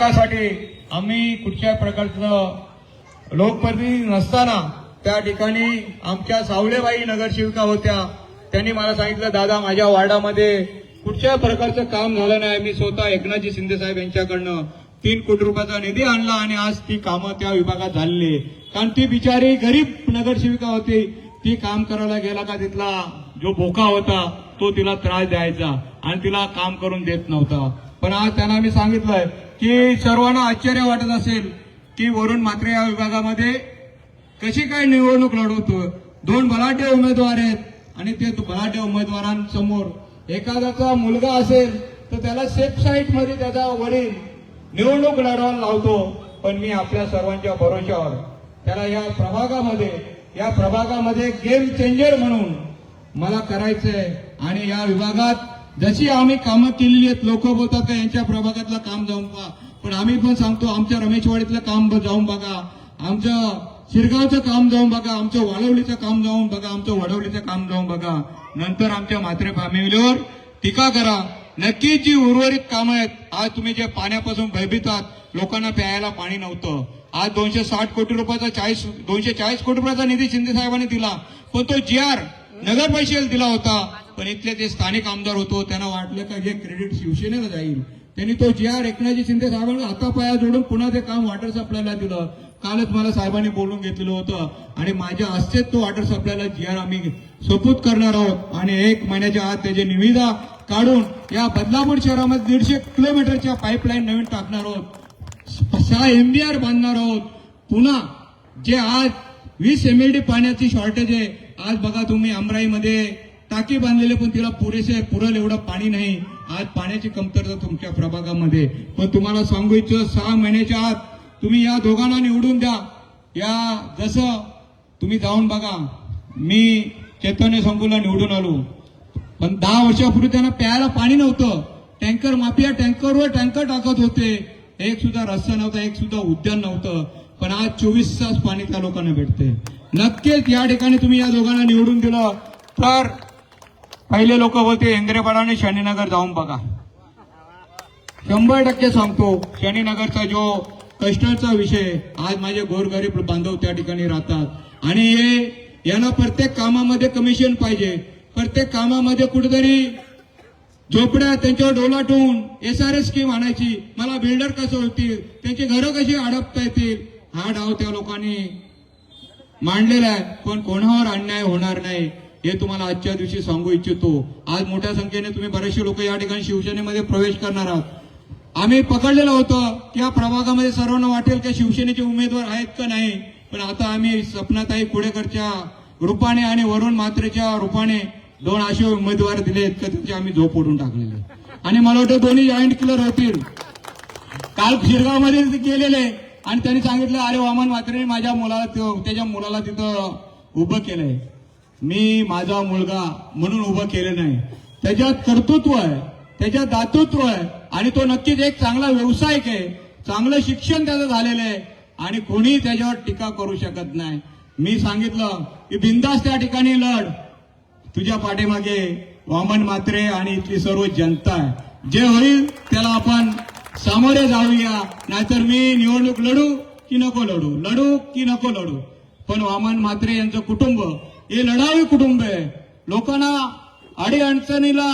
त्यासाठी आम्ही कुठच्या प्रकारचं लोकप्रतिनिधी नसताना त्या ठिकाणी आमच्या सावलेबाई नगरसेविका होत्या. त्यांनी मला सांगितलं दादा माझ्या वार्डामध्ये कुठच्या प्रकारचं काम झालं नाही. मी स्वतः एकनाथजी शिंदे साहेब यांच्याकडनं तीन कोटी रुपयाचा निधी आणला आणि आज ती कामं त्या विभागात झालेली कारण ती बिचारी गरीब नगरसेविका होती. ती काम करायला गेला का तिथला जो बोका होता तो तिला त्रास द्यायचा आणि तिला काम करून देत नव्हता. पण आज त्यांना मी सांगितलंय की सर्वांना आश्चर्य वाटत असेल की वरुण मात्रे या विभागामध्ये कशी काय निवडणूक लढवतो? दोन बलाढ्य उमेदवार आहेत आणि ते बलाढ्य उमेदवारांसमोर एखाद्याचा मुलगा असेल तर त्याला सेफ साईटमध्ये त्याचा वडील निवडणूक लढवायला लावतो. पण मी आपल्या सर्वांच्या भरोश्यावर त्याला या प्रभागामध्ये या प्रभागामध्ये गेम चेंजर म्हणून मला करायचंय आणि या विभागात जशी आम्ही कामं केलेली आहेत लोक बोलतात का यांच्या प्रभागातलं काम जाऊन पहा. पण आम्ही पण सांगतो आमच्या रमेशवाडीतलं काम जाऊन बघा. आमचं शिरगावचं काम जाऊन बघा. आमचं वालवलीचं काम जाऊन बघा. आमचं वडवलीचं काम जाऊन बघा. नंतर आमच्या मात्रे फॅमिलीवर टीका करा. नक्की जी उर्वरित कामं आहेत आज तुम्ही जे पाण्यापासून भयभीत आहात लोकांना प्यायला पाणी नव्हतं. आज दोनशे साठ कोटी रुपयाचा चाळीस दोनशे चाळीस कोटी रुपयाचा निधी शिंदे साहेबांनी दिला. पण तो जी आर नगर परिषदेला दिला होता. पण इथले जे स्थानिक आमदार होतो त्यांना वाटलं का हे क्रेडिट शिवसेनेला जाईल. त्यांनी तो जी आर एकनाथजी शिंदे साहेबांना हातापाया जोडून पुन्हा ते काम वॉटर सप्लायला दिलं. कालच मला साहेबांनी बोलून घेतलेलं होतं. आणि माझ्या हस्तेच तो वॉटर सप्लायला जी आर आम्ही सोपूत करणार आहोत. आणि एक महिन्याच्या आत त्याची निविदा काढून या बदलापूर शहरामध्ये दीडशे किलोमीटरच्या पाईपलाईन नवीन टाकणार आहोत. सहा एमबीआर बांधणार आहोत. पुन्हा जे आज वीस एमएलडी पाण्याची शॉर्टेज आहे. आज बघा तुम्ही अमराईमध्ये टाकी बांधलेले पण तिला पुरेसे पुरल एवढं पाणी नाही. आज पाण्याची कमतरता तुमच्या प्रभागामध्ये. पण तुम्हाला सांगू इच्छितो सहा महिन्याच्या आत तुम्ही या दोघांना निवडून द्या. या जसं तुम्ही जाऊन बघा मी चैतन्य संकुलला निवडून आलो. पण दहा वर्षापूर्वी त्यांना प्यायला पाणी नव्हतं. टँकर माफिया टँकरवर टँकर टाकत होते. एक सुद्धा रस्ता नव्हता एक सुद्धा उद्यान नव्हतं. पण आज चोवीस तास पाणी त्या लोकांना भेटते नक्कीच या ठिकाणी तुम्ही या दोघांना निवडून दिलं. तर पहिले लोक बोलते इंद्रेपाडा आणि शनीनगर जाऊन बघा. शंभर टक्के सांगतो शनीनगरचा जो कष्टाचा विषय आज माझे गोरगरीब बांधव त्या ठिकाणी राहतात. आणि हे यांना प्रत्येक कामामध्ये कमिशन पाहिजे. प्रत्येक कामामध्ये कुठेतरी झोपड्या त्यांच्यावर डोला ठेवून एस आर एस स्कीम आणायची. मला बिल्डर कसं होतील त्यांची घरं कशी अडपता येतील? हा डाव त्या लोकांनी मांडलेला आहे. पण कोणावर अन्याय होणार नाही. हे तुम्हाला आजच्या दिवशी सांगू इच्छितो. आज मोठ्या संख्येने तुम्ही बरेचसे लोक या ठिकाणी शिवसेनेमध्ये प्रवेश करणार आहात. आम्ही पकडलेलं होतं की या प्रभागामध्ये सर्वांना वाटेल की शिवसेनेचे उमेदवार आहेत का नाही. पण आता आम्ही सपनाताई कुडेकरच्या रूपाने आणि वरुण मात्रेच्या रूपाने दोन असे उमेदवार दिलेत का त्याची आम्ही झोप उडून टाकलेले आणि मला वाटतं दोन्ही जॉईंट किलर होतील. काल शिरगावमध्ये गेलेले आणि त्यांनी सांगितलं अरे वामन मात्रेने माझ्या मुलाला त्याच्या मुलाला तिथं उभं केलंय. मी माझा मुलगा म्हणून उभं केलं नाही. त्याच्यात कर्तृत्व आहे त्याच्यात दातृत्व आहे आणि तो नक्कीच एक चांगला व्यावसायिक आहे. चांगलं शिक्षण त्याचं झालेलं आहे आणि कोणी त्याच्यावर टीका करू शकत नाही. मी सांगितलं की बिंदास त्या ठिकाणी लढ. तुझ्या पाठीमागे वामन मात्रे आणि इथली सर्व जनता आहे. जे होईल त्याला आपण सामोरे जाऊया. नाहीतर मी निवडणूक लढू की नको लढू? लढू की नको लढू? पण वामन मात्रे यांचं कुटुंब हे लढावी कुटुंब. आहे लोकांना अडी अडचणीला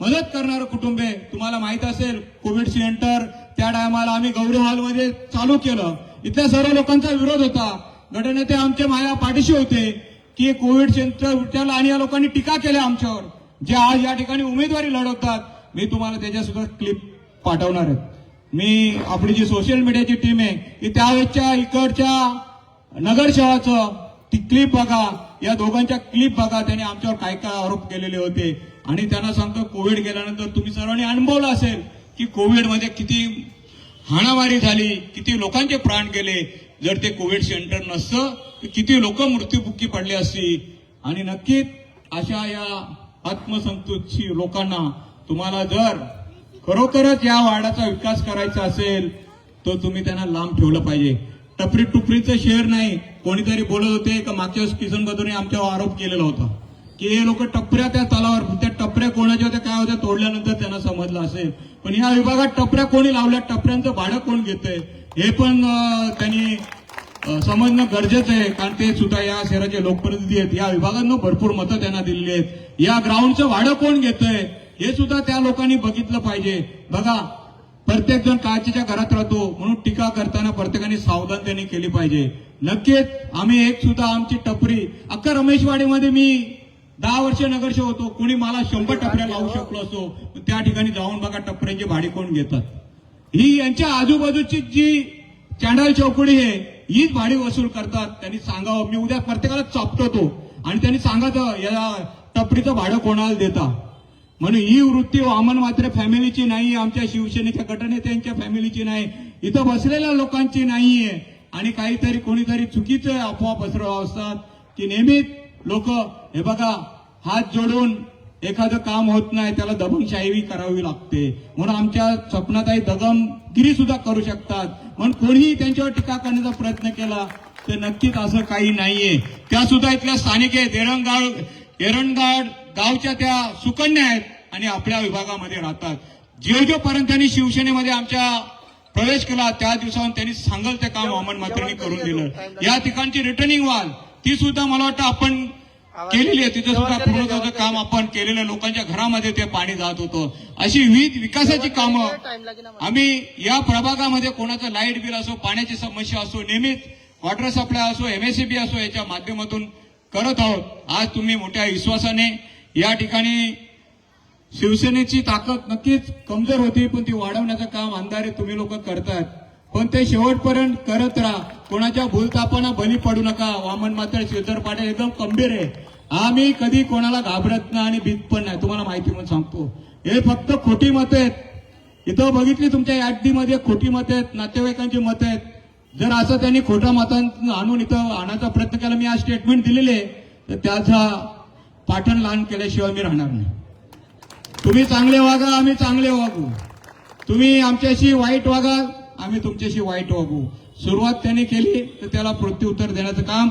मदत करणारं कुटुंब. आहे तुम्हाला माहीत असेल कोविड सेंटर त्या टायमाला आम्ही गौरी हॉलमध्ये चालू केलं. इथल्या सर्व लोकांचा विरोध होता. गटनेते आमचे माया पाठीशी होते की कोविड सेंटर आणि या लोकांनी टीका केल्या आमच्यावर. जे आज या ठिकाणी उमेदवारी लढवतात मी तुम्हाला त्याच्या सुद्धा क्लिप पाठवणार आहे. मी आपली जी सोशल मीडियाची टीम आहे की त्यावेळेसच्या इकडच्या नगरसेवाचं ती क्लिप बघा. या दोघांच्या क्लिप बघा. त्यांनी आमच्यावर काय काय आरोप केलेले होते. आणि त्यांना सांगतो कोविड गेल्यानंतर तुम्ही सर्वांनी अनुभवलं असेल की कोविडमध्ये किती हाणामारी झाली किती लोकांचे प्राण गेले. जर ते कोविड सेंटर नसतं तर किती लोक मृत्यूमुखी पडले असती आणि नक्कीच अशा या आत्मसंतोषी लोकांना तुम्हाला जर खरोखरच या वार्डाचा विकास करायचा असेल तर तुम्ही त्यांना लांब ठेवलं पाहिजे. टपरी टुपरीचं शहर नाही. कोणीतरी बोलत होते का मागच्या वेळेस किसन बदूने आमच्यावर आरोप केलेला होता. की हे लोक टपऱ्या त्या तलावर त्या टपऱ्या कोणाच्या होत्या काय होत्या तोडल्यानंतर त्यांना समजलं असेल. पण या विभागात टपऱ्या कोणी लावल्या टपऱ्यांचं भाडं कोण घेतंय? हे पण त्यांनी समजणं गरजेचं आहे. कारण ते सुद्धा या शहराचे लोकप्रतिनिधी आहेत. या विभागांना भरपूर मतं त्यांना दिलेली आहेत. या ग्राउंडचं भाडं कोण घेतंय? हे सुद्धा त्या लोकांनी बघितलं पाहिजे. बघा प्रत्येक जण काचेच्या घरात राहतो. म्हणून टीका करताना प्रत्येकाने सावधानतेने केली पाहिजे. नक्कीच आम्ही एक सुद्धा आमची टपरी. अख्खा रमेशवाडीमध्ये मी दहा वर्ष नगरसेवक होतो. कोणी मला शंभर टपऱ्या लावू शकलो असो त्या ठिकाणी जाऊन बघा टपऱ्यांची भाडी कोण घेतात. ही यांच्या आजूबाजूची जी चांडाल चौकडी आहे हीच भाडी वसूल करतात. त्यांनी सांगावं मी उद्या प्रत्येकाला चापतो तो. आणि त्यांनी सांगायचं या टपरीचं भाडं कोणाला देता? म्हणून ही वृत्ती वामन मात्र फॅमिलीची नाही आमच्या शिवसेनेच्या गटनेत्यांच्या फॅमिलीची नाही इथं बसलेल्या लोकांची नाहीये. आणि काहीतरी कोणीतरी चुकीचं अफवा पसरव असतात की नेहमीच लोक हे बघा हात जोडून एखादं काम होत नाही त्याला दबंगशाही करावी लागते. म्हणून आमच्या स्वप्नातही दगमगिरी सुद्धा करू शकतात. म्हणून कोणीही त्यांच्यावर टीका करण्याचा प्रयत्न केला तर नक्कीच असं काही नाहीये. त्या सुद्धा इथल्या स्थानिक आहेत एरंगाव एरणगाड गावच्या त्या सुकन्या आहेत आणि आपल्या विभागामध्ये राहतात. जे जोपर्यंत त्यांनी शिवसेनेमध्ये आमच्या प्रवेश केला त्या दिवसावर त्यांनी सांगल ते काम वामन मात्रेंनी करून दिलं. या ठिकाणची रिटर्निंग वाल ती सुद्धा मला वाटतं आपण केलेली आहे. तिथं सुद्धा पूर्णत्वाचं काम आपण केलेलं. लोकांच्या घरामध्ये ते पाणी जात होतं. अशी विविध विकासाची कामं आम्ही या प्रभागामध्ये कोणाचं लाइट बिल असो पाण्याची समस्या असो नेहमीच वॉटर सप्लाय असो एमएससीबी असो याच्या माध्यमातून करत आहोत. आज तुम्ही मोठ्या विश्वासाने या ठिकाणी शिवसेनेची ताकद नक्कीच कमजोर होती पण ती वाढवण्याचं काम अंधारे तुम्ही लोक करतात पण ते शेवटपर्यंत करत राहा. कोणाच्या भूलतापाना बली पडू नका. वामन मात्र श्रीधर पाटील एकदम गंभीर आहे. आम्ही कधी कोणाला घाबरत नाही आणि भीत पण नाही. तुम्हाला माहिती म्हणून सांगतो. हे फक्त खोटी मत आहेत. इथं बघितली तुमच्या यादीमध्ये खोटी मत आहेत नातेवाईकांची मत आहेत. जर असं त्यांनी खोट्या मतांना आणून इथं आणायचा प्रयत्न केला मी आज स्टेटमेंट दिलेले आहे, तर त्याचा पाठण लहान केल्याशिवाय मी राहणार नाही. तुम्ही चांगले वागा आम्ही चांगले वागू. तुम्ही आमच्याशी वाईट वागा आम्ही तुमच्याशी वाईट वागू. सुरुवात त्याने केली तर त्याला प्रत्युत्तर देण्याचं काम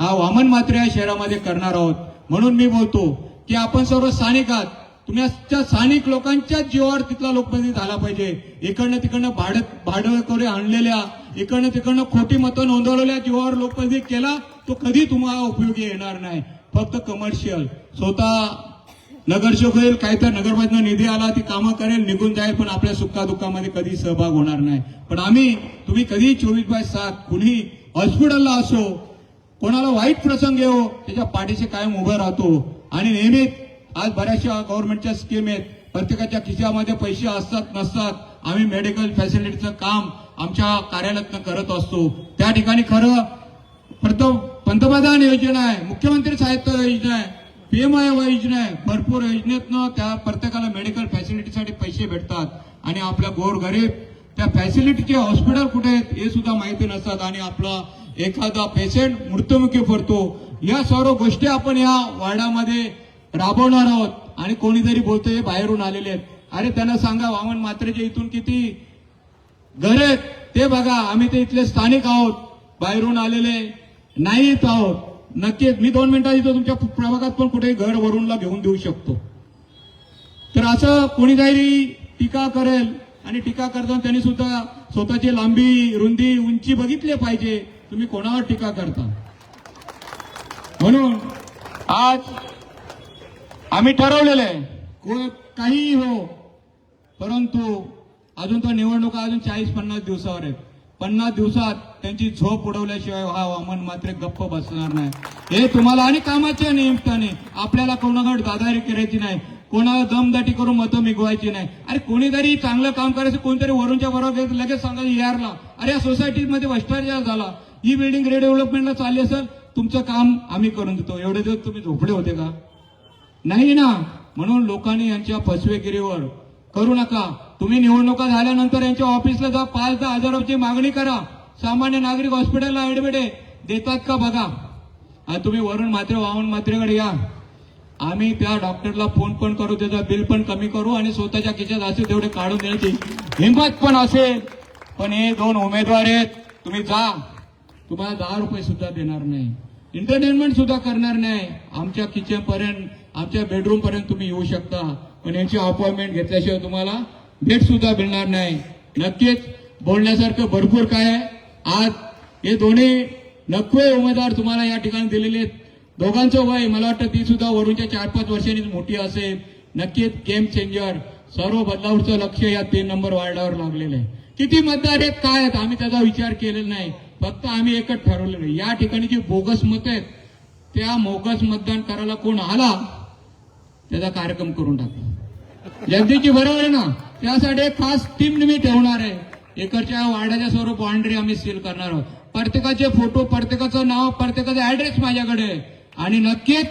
हा वामन मात्र या शहरामध्ये करणार आहोत. म्हणून मी बोलतो की आपण सर्व स्थानिक आहात. तुम्ही स्थानिक लोकांच्या जीवावर तिथला लोकप्रतिनिधी झाला पाहिजे. इकडनं तिकडनं भाडं भाडं आणलेल्या इकडनं तिकडनं खोटी मतं नोंदवलेल्या जीवावर लोकप्रतिनिधी केला तो कधी तुम्हाला उपयोगी येणार नाही. फक्त कमर्शियल स्वतः नगरसेवक होईल काही तर नगरपालिका निधी आला ती कामं करेल निघून जाईल पण आपल्या सुखादुःखामध्ये कधी सहभाग होणार नाही. पण आम्ही तुम्ही कधी चोवीस बाय सात कुणी हॉस्पिटलला असो कोणाला वाईट प्रसंग येऊ त्याच्या पाठीशी कायम उभं राहतो. आणि नेहमीच आज बऱ्याचशा गव्हर्नमेंटच्या स्कीम आहेत. प्रत्येकाच्या खिशामध्ये पैसे असतात नसतात. आम्ही मेडिकल फॅसिलिटीचं काम आमच्या कार्यालयातनं करत असतो. त्या ठिकाणी खरं प्रथम पंतप्रधान योजना आहे मुख्यमंत्री साहित्य योजना आहे पीएमआय योजना आहे भरपूर योजनेतनं त्या प्रत्येकाला मेडिकल फॅसिलिटीसाठी पैसे भेटतात. आणि आपल्या गोरगरीब त्या फॅसिलिटीचे हॉस्पिटल कुठे आहेत हे सुद्धा माहिती नसतात. आणि आपला एखादा पेशंट मृत्युमुखी पडतो. या सर्व गोष्टी आपण या वार्डामध्ये राबवणार आहोत. आणि कोणीतरी बोलतोय बाहेरून आलेले आहेत. अरे त्यांना सांगा वामन मात्रेच्या इथून किती घर आहेत? ते बघा आम्ही ते इथले स्थानिक आहोत. बाहेरून आलेले नाहीत आहोत नक्कीच मी दोन मिनिटात इथं तुमच्या प्रभागात पण कुठे घर वरूनला घेऊन देऊ शकतो. तर असं कोणी काहीतरी टीका करेल आणि टीका करताना त्यांनी सुद्धा स्वतःची लांबी रुंदी उंची बघितली पाहिजे. तुम्ही कोणावर टीका करता? म्हणून आज आम्ही ठरवलेलं आहे. काहीही हो परंतु अजून तर निवडणुका अजून चाळीस पन्नास दिवसावर आहेत. पन्नास दिवसात त्यांची झोप उडवल्याशिवाय हा वामन मात्र गप्प बसणार नाही. हे तुम्हाला आणि कामाच्या निमित्ताने आपल्याला कोणाकडे दादारी करायची नाही कोणाला दमदाटी करून मतं मिगवायची नाही. अरे कोणीतरी चांगलं काम करायचं कोणतरी वरूनच्या बरोबर लगेच सांगायचं यारला. अरे या सोसायटीमध्ये भ्रष्टाचार झाला. ही बिल्डिंग रिडेव्हलपमेंटला चालली असेल तुमचं काम आम्ही करून देतो. एवढे दिवस तुम्ही झोपडे होते का? नाही ना. म्हणून लोकांनी यांच्या फसवेगिरीवर करू नका. तुम्ही निवडणुका झाल्यानंतर यांच्या ऑफिसला जा पाच दहा हजार रुपयाची मागणी करा. सामान्य नागरिक हॉस्पिटलला ऍडमिट आहे. देतात का बघा. आणि तुम्ही वरून मात्र वाहून मात्रेकडे या. आम्ही त्या डॉक्टरला फोन पण करू त्याचं बिल पण कमी करू आणि स्वतःच्या खिशात असेल तेवढे काढून देण्याची हिंमत पण असेल. पण हे दोन उमेदवार आहेत. तुम्ही जा. तुम्हाला दहा रुपये सुद्धा देणार नाही. एंटरटेनमेंट सुद्धा करणार नाही. आमच्या किचन पर्यंत आमच्या बेडरूम पर्यंत तुम्ही येऊ शकता. पण यांची अपॉइंटमेंट घेतल्याशिवाय तुम्हाला भेट सुद्धा मिळणार नाही. नक्कीच बोलण्यासारखं भरपूर काय आहे. आज हे दोन्ही नक्वे उमेदवार तुम्हाला या ठिकाणी दिलेले आहेत. दोघांचं वय मला वाटतं ती सुद्धा वरूनच्या चार पाच वर्षांनीच मोठी असेल. नक्कीच गेम चेंजर सर्व बदलावरचं लक्ष या तीन नंबर वार्डावर लागलेलं आहे. किती मतदार आहेत काय आहेत आम्ही त्याचा विचार केलेला नाही. फक्त आम्ही एकच ठरवलेलं आहे. या ठिकाणी जी बोगस मत आहेत त्या मोगस मतदान करायला कोण आला त्याचा कार्यक्रम करून टाकला जनतेची बरोबर आहे ना त्यासाठी एक खास टीम मी ठेवणार आहे. इकडच्या वार्डाच्या स्वरूप बाउंड्री आम्ही सील करणार आहोत. प्रत्येकाचे फोटो प्रत्येकाचं नाव प्रत्येकाचा ऍड्रेस माझ्याकडे आणि नक्कीच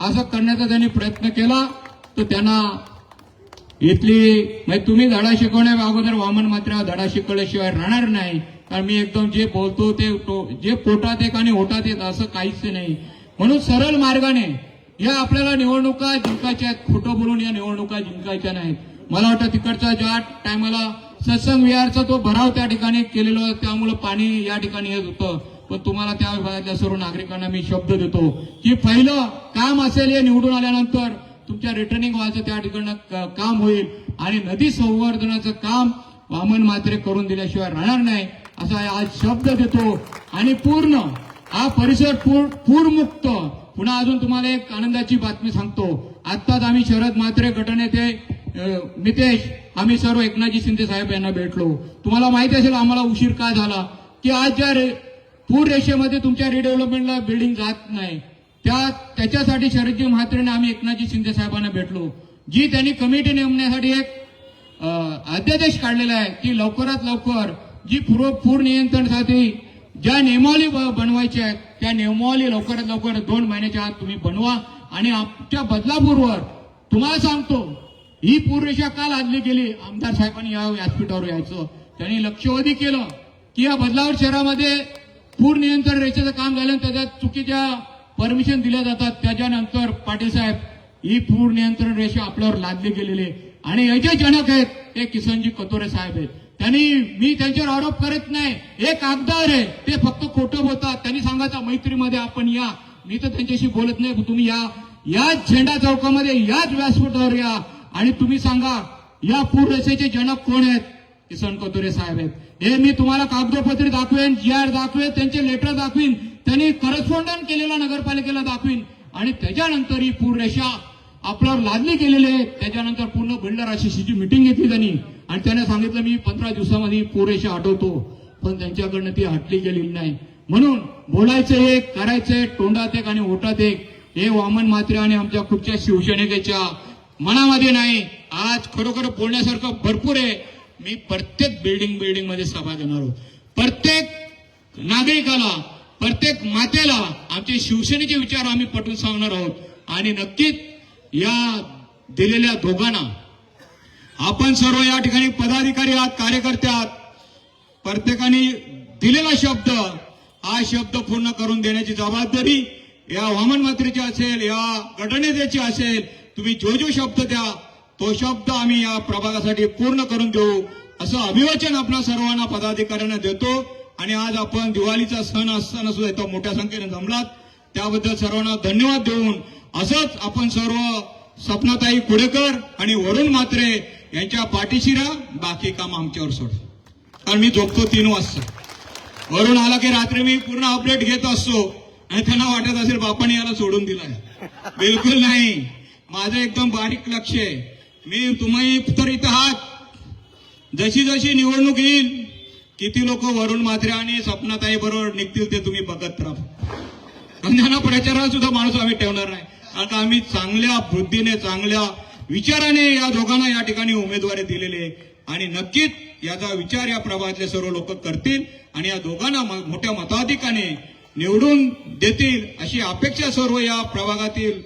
असं करण्याचा त्यांनी प्रयत्न केला तर त्यांना इथली म्हणजे तुम्ही धडा शिकवण्या अगोदर वामन मात्र धडा शिकवल्याशिवाय राहणार नाही. कारण मी एकदम जे बोलतो ते जे पोटात एक आणि ओटात येत असं काहीच नाही. म्हणून सरळ मार्गाने या आपल्याला निवडणुका जिंकायच्या आहेत. खोटं बोलून या निवडणुका जिंकायच्या नाहीत. मला वाटतं तिकडचा ज्या टायमाला सत्संग विहारचा तो भराव त्या ठिकाणी केलेला होता. त्यामुळे पाणी या ठिकाणी येत होतं. पण तुम्हाला त्या विभागातल्या सर्व नागरिकांना मी शब्द देतो की पहिलं काम असेल हे निवडून आल्यानंतर तुमच्या रिटर्निंग व्हायचं त्या ठिकाणं काम होईल. आणि नदी संवर्धनाचं काम वामन मात्रे करून दिल्याशिवाय राहणार नाही असा आज शब्द देतो. आणि पूर्ण हा परिसर पूर पूरमुक्त पुन्हा अजून तुम्हाला एक आनंदाची बातमी सांगतो. आत्ताच आम्ही शरद म्हात्रे गटनेते मितेश आम्ही सर्व एकनाथजी शिंदे साहेब यांना भेटलो. तुम्हाला माहिती असेल आम्हाला उशीर काय झाला? की आज ज्या रे- पूर रेषेमध्ये तुमच्या रिडेव्हलपमेंटला बिल्डिंग जात नाही. त्या त्याच्यासाठी शरदजी म्हात्रेने आम्ही एकनाथजी शिंदे साहेबांना भेटलो. जी त्यांनी कमिटी नेमण्यासाठी एक अध्यादेश काढलेला आहे की लवकरात लवकर जी पूर्व पूर नियंत्रणासाठी ज्या नियमावली ब- बनवायच्या आहेत त्या नियमावली लवकरात लवकर दोन महिन्याच्या आत तुम्ही बनवा आणि आमच्या बदलापूरवर तुम्हाला सांगतो ही पूररेषा का लादली गेली. आमदार साहेबांनी या व्यासपीठावर यायचं. त्यांनी लक्षवेधी केलं की या बदलावर शहरामध्ये पूर नियंत्रण रेषेचं काम झालं आणि त्याच्यात चुकीच्या परमिशन दिल्या जातात. त्याच्यानंतर पाटील साहेब ही पूर नियंत्रण रेषा आपल्यावर लादली गेलेली आणि हे जे जनक आहेत ते किसनजी कतोरे साहेब आहेत. त्यांनी मी त्यांच्यावर आरोप करत नाही. हे आमदार आहे ते फक्त खोटं बोलतात त्यांनी सांगायचं मैत्रीमध्ये आपण या. मी तर त्यांच्याशी बोलत नाही तुम्ही या. याच झेंडा चौकामध्ये याच व्यासपीठावर या. आणि तुम्ही सांगा या पूररेषेचे जनक कोण आहेत? किसन कतोरे साहेब आहेत. हे मी तुम्हाला कागदोपत्री दाखवेन जी आर दाखवेन त्यांचे लेटर दाखवीन. त्यांनी करस्पॉन्डन केलेला नगरपालिकेला दाखवीन. आणि त्याच्यानंतर ही पूररेषा आपल्यावर लादली गेलेली आहे. त्याच्यानंतर पूर्ण बिल्डर अशीची मिटिंग घेतली त्यांनी. आणि त्याने सांगितलं मी पंधरा दिवसामध्ये पुरेशा आठवतो पण त्यांच्याकडनं ती हटली गेलेली नाही. म्हणून बोलायचं एक करायचं एक तोंडात एक आणि ओटात एक हे वामन मात्रे आणि आमच्या कुठच्या शिवसेनेच्या मनामध्ये नाही. आज खरोखर बोलण्यासारखं भरपूर आहे. मी प्रत्येक बिल्डिंग बिल्डिंगमध्ये सभा घेणार आहोत. प्रत्येक नागरिकाला प्रत्येक मातेला आमचे शिवसेनेचे विचार आम्ही पटवून सांगणार आहोत. आणि नक्कीच या दिलेल्या दोघांना आपण सर्व या ठिकाणी पदाधिकारी आहात कार्यकर्ते आहात. प्रत्येकाने दिलेला शब्द हा शब्द पूर्ण करून देण्याची जबाबदारी या वामन मंत्रीची असेल या गटनेत्याची असेल तुम्ही जो जो शब्द द्या तो शब्द आम्ही या प्रभागासाठी पूर्ण करून देऊ असं अभिवचन आपल्या सर्वांना पदाधिकाऱ्यांना देतो. आणि आज आपण दिवाळीचा सण असताना सुद्धा इथं मोठ्या संख्येने जमलात त्याबद्दल सर्वांना धन्यवाद देऊन असंच आपण सर्व सपनाताई कुडेकर आणि वरुण मात्रे यांच्या पाठीशी राहा बाकी काम आमच्यावर सोड. कारण मी झोपतो तीन वाजता. वरून आला की रात्री मी पूर्ण अपडेट घेत असतो. आणि त्यांना वाटत असेल बापाने याला सोडून दिलाय. बिलकुल नाही. माझं एकदम बारीक लक्ष आहे. मी तुम्ही तर इथं आहात. जशी जशी निवडणूक येईल किती लोक वरुण मात्रे आणि सपनाताई बरोबर निघतील ते तुम्ही बघत राहा. आणि त्यांना प्रचाराला सुद्धा माणूस आम्ही ठेवणार नाही. कारण आम्ही चांगल्या बुद्धीने चांगल्या विचाराने या दोघांना या ठिकाणी उमेदवारी दिलेली आहे. आणि नक्कीच याचा विचार या प्रभागातले सर्व लोक करतील आणि या दोघांना मोठ्या मताधिकाने निवडून देतील अशी अपेक्षा सर्व या प्रभागातील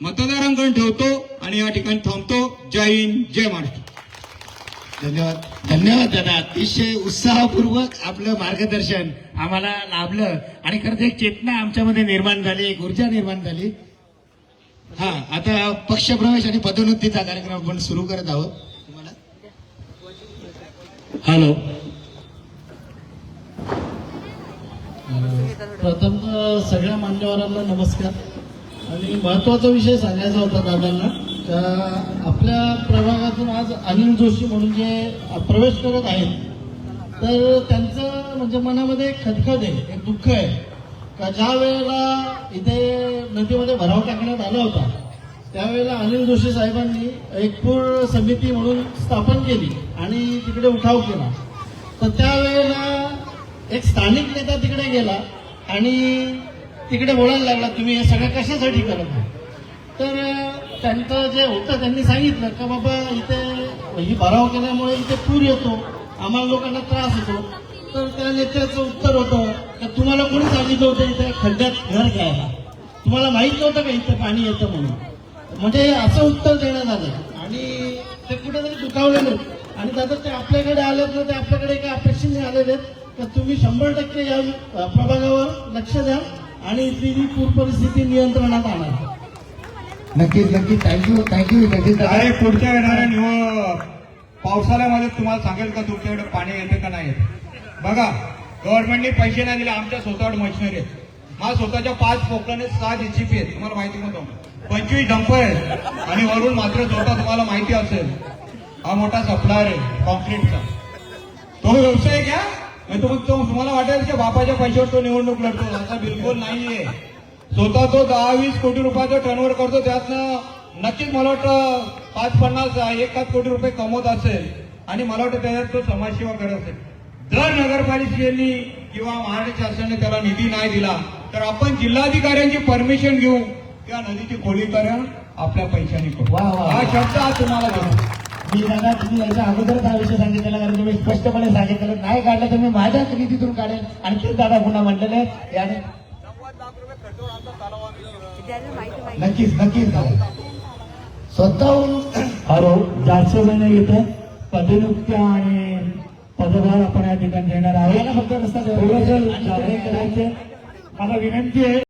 मतदारांकडून ठेवतो आणि या ठिकाणी थांबतो. जय हिंद जय महाराष्ट्र. धन्यवाद. धन्यवाद दादा. अतिशय उत्साहपूर्वक आपलं मार्गदर्शन आम्हाला लाभलं. आणि खरंच एक चेतना आमच्यामध्ये निर्माण झाली एक ऊर्जा निर्माण झाली. हा आता पक्षप्रवेश आणि पदोन्नतीचा कार्यक्रम आपण सुरू करत आहोत. तुम्हाला? हॅलो प्रथम सगळ्या मान्यवरांना नमस्कार. आणि महत्त्वाचा विषय सांगायचा होता दादांना का आपल्या प्रभागातून आज अनिल जोशी म्हणून जे प्रवेश करत आहेत तर त्यांचं म्हणजे मनामध्ये खदखद आहे एक दुःख आहे. का ज्या वेळेला इथे नदीमध्ये भराव टाकण्यात आला होता त्यावेळेला अनिल जोशी साहेबांनी एक पूर समिती म्हणून स्थापन केली आणि तिकडे उठाव केला. तर त्यावेळेला एक स्थानिक नेता तिकडे गेला आणि तिकडे बोलायला लागला तुम्ही हे सगळं कशासाठी करत आहे? तर त्यांचं जे होतं त्यांनी सांगितलं का बाबा इथे ही भराव केल्यामुळे इथे पूर येतो आम्हाला लोकांना त्रास होतो. तर त्या नेत्याचं उत्तर होतं. का तुम्हाला कोणी सांगितलं होतं इथे खड्ड्यात घर घ्यायला तुम्हाला माहीत नव्हतं का इथे पाणी येतं म्हणून? म्हणजे असं उत्तर देण्यात आलं. आणि ते कुठेतरी दुखावलेले. आणि दादा ते आपल्याकडे आलेत ना ते आपल्याकडे एका अपेक्षेने आलेले आहेत. तर तुम्ही शंभर टक्के या प्रभागावर लक्ष द्या आणि इथली पूर परिस्थिती नियंत्रणात आणा. नक्कीच नक्कीच. थँक्यू थँक्यू दादा. अरे पुढच्या येणाऱ्या निवड पावसाळ्यामध्ये तुम्हाला सांगेल का तुमच्याकडे पाणी येते का नाही येत? बघा गव्हर्नमेंटने पैसे नाही दिले आमच्या स्वतःवर मशिनरी आहेत. माझ्या स्वतःच्या पाच पोकलाने सात जीसीपी आहेत. तुम्हाला माहिती नव्हतं पंचवीस डंपर आहेत. आणि वरून मात्र जोटा तुम्हाला माहिती असेल हा मोठा सप्लायर आहे कॉन्क्रीटचा. तो व्यवसाय घ्या. तो तुम्हाला वाटेल की बापाच्या पैशावर तो निवडणूक लढतो. असा बिलकुल नाहीये. स्वतः तो दहा वीस कोटी रुपयाचा टर्नओव्हर करतो. त्यातनं नक्कीच मला वाटतं पाच पन्नास एक पाच कोटी रुपये कमवत असेल. आणि मला वाटतं त्याच्यात तो समाजसेवा करत असेल. जर नगरपालिकेने किंवा महाराष्ट्र शासनाने त्याला निधी नाही दिला तर आपण जिल्हाधिकाऱ्यांची परमिशन घेऊ त्या नदीची खोलीकरण आपल्या पैशाने करू. वा, वा. हा शब्द आज तुम्हाला देतो. मी दादा तुम्ही याच्या अगोदरच हा विषय सांगितलेला कारण तुम्ही स्पष्टपणे सांगितलं नाही काढलं तर मी माझ्याच निधीतून काढेल आणि तेच दादा पुन्हा म्हटलेले याने नक्कीच नक्कीच स्वतःहून हॅलो चारशे महिने इथे पदनियुक्त्या आणि पदभार आपण या ठिकाणी देणार आहोत. थोडंसं जाहीर करायचे मला विनंती आहे